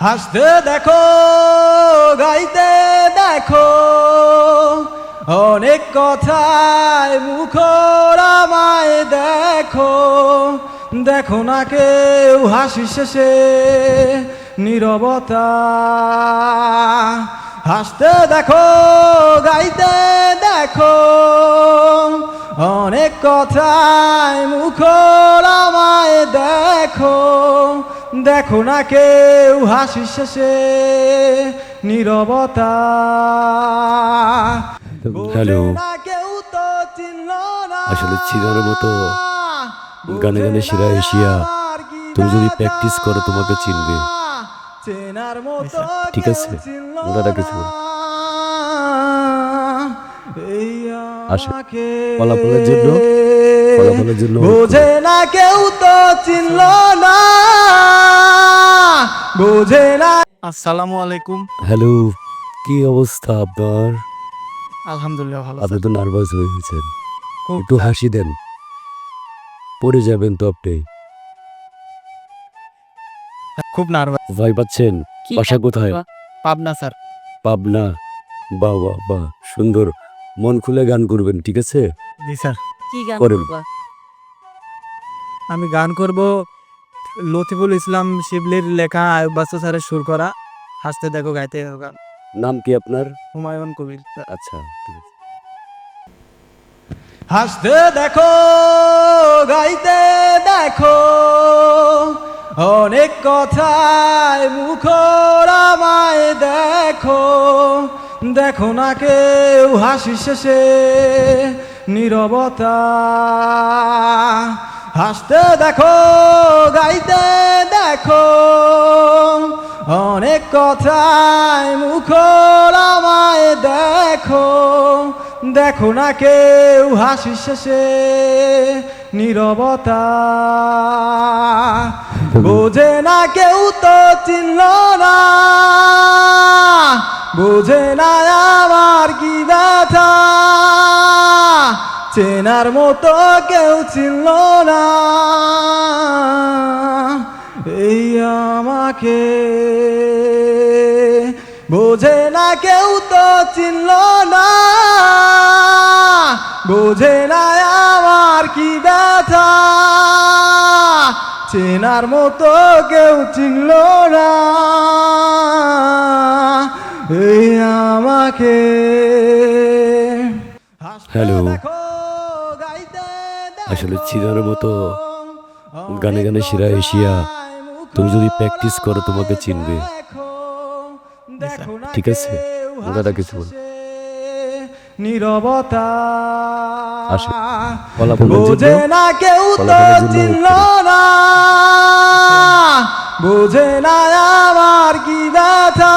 হাসতে দেখো, গাইতে দেখো। অনেক কথায় মুখর আমায় দেখো। দেখো না কেউ হাসি শেষে নীরবতা। হাসতে দেখো, গাইতে দেখো। অনেক কথায় মুখর আমায় দেখো। দেখো না কেউ হাসি শেষে নীরবতা হ্যালো। কেউ তো চিনল না। আসলে চিনার মতো গানে গানে সেরা এশিয়া। তুমি যদি practice করো তোমাকে চিনবে। চেনার মতো ঠিক আছে, ওনারা কিছু আসে। ফলাফলের জন্য বোঝে না কেউ তো চিনল না। বোঝে না আসসালামু আলাইকুম। হ্যালো কি অবস্থা আপনার? আলহামদুলিল্লাহ ভালো আপনি তো নার্ভাস হয়ে গেছেন। একটু হাসি দেন। পড়ে যাবেন তো আপনি। খুব নার্ভাস ভয় পাচ্ছেন? বাসা কোথায়? পাবনা স্যার। পাবনা। বাহ বাহ বাহ। সুন্দর। মন খুলে গান করবেন ঠিক আছে? জি স্যার। কি গান করেন। করবা? আমি গান করব লতিফুল ইসলাম শিবলির লেখা আয়ুব বাস্তু স্যারের সুর করা। হাসতে দেখো গাইতে দেখো গান। নাম কি আপনার? হুমায়ুন কবির। আচ্ছা হাসতে দেখো গাইতে দেখো অনেক কথায় মুখর আমায় দেখো। দেখো না কেউ হাসি শেষে নীরবতা। হাসতে দেখো, গাইতে দেখো, অনেক কথায় মুখর আমায় দেখো। দেখো না কেউ হাসি শেষে নীরবতা। বোঝে না কেউ তো চিনল না। বোঝে না আমার কি ব্যথা। চেনার মতো কেউ চিনল না। এই আমাকে বোঝে না কেউ তো চিনল না। বোঝে না আমার কি ব্যথা। চেনার মতো কেউ চিনল না। এই আমাকে হ্যালো। আসলে চিনার মতো গানে গানে সেরা এশিয়া। তুমি যদি প্র্যাকটিস করো তোমাকে চিনবে। ঠিক আছে, ওনারা কিছু বল। নীরবতা বোঝে না কেউ তো চিনল না বোঝে না আমার কি ব্যথা